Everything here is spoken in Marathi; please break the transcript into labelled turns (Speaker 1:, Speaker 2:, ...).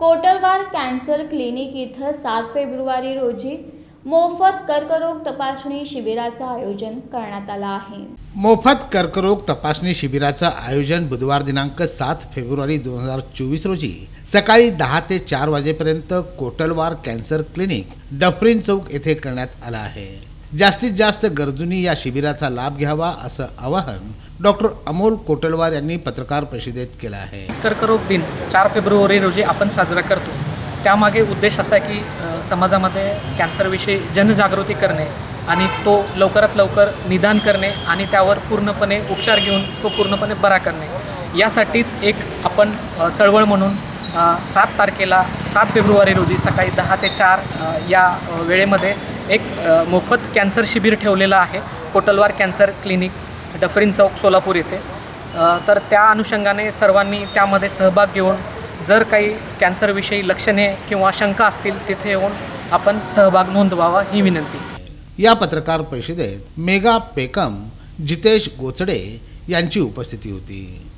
Speaker 1: कोटलवार कॅन्सर क्लिनिक इथं सात फेब्रुवारी रोजी मोफत कर्करोग तपासणी शिबिराचं आयोजन करण्यात आलं आहे.
Speaker 2: मोफत कर्करोग तपासणी शिबिराचं आयोजन बुधवार दिनांक सात फेब्रुवारी दोन हजार चोवीस रोजी सकाळी दहा ते चार वाजेपर्यंत Kotalwar cancer clinic Dufferin Chowk येथे करण्यात आलं आहे. जास्तीत जास्त गरजूंनी या शिबिराचा लाभ घ्यावा असं आवाहन डॉक्टर अमोल कोटलवार यांनी पत्रकार परिषदेत केलं आहे.
Speaker 3: कर्करोग दिन चार फेब्रुवारी रोजी आपण साजरा करतो. त्यामागे उद्देश असा आहे की समाजामध्ये कॅन्सरविषयी जनजागृती करणे आणि तो लवकरात लवकर निदान करणे आणि त्यावर पूर्णपणे उपचार घेऊन तो पूर्णपणे बरा करणे. यासाठीच एक आपण चळवळ म्हणून सात तारखेला सात फेब्रुवारी रोजी सकाळी दहा ते चार या वेळेमध्ये एक मोफत कॅन्सर शिबिर ठेवलेलं आहे. कोटलवार कॅन्सर क्लिनिक डफरीन चौक सोलापूर येथे. तर त्या अनुषंगाने सर्वांनी त्यामध्ये सहभाग घेऊन जर काही कॅन्सरविषयी लक्षणे किंवा शंका असतील तिथे येऊन आपण सहभाग नोंदवावा ही विनंती.
Speaker 2: या पत्रकार परिषदेत मेगा पेकम जितेश गोचडे यांची उपस्थिती होती.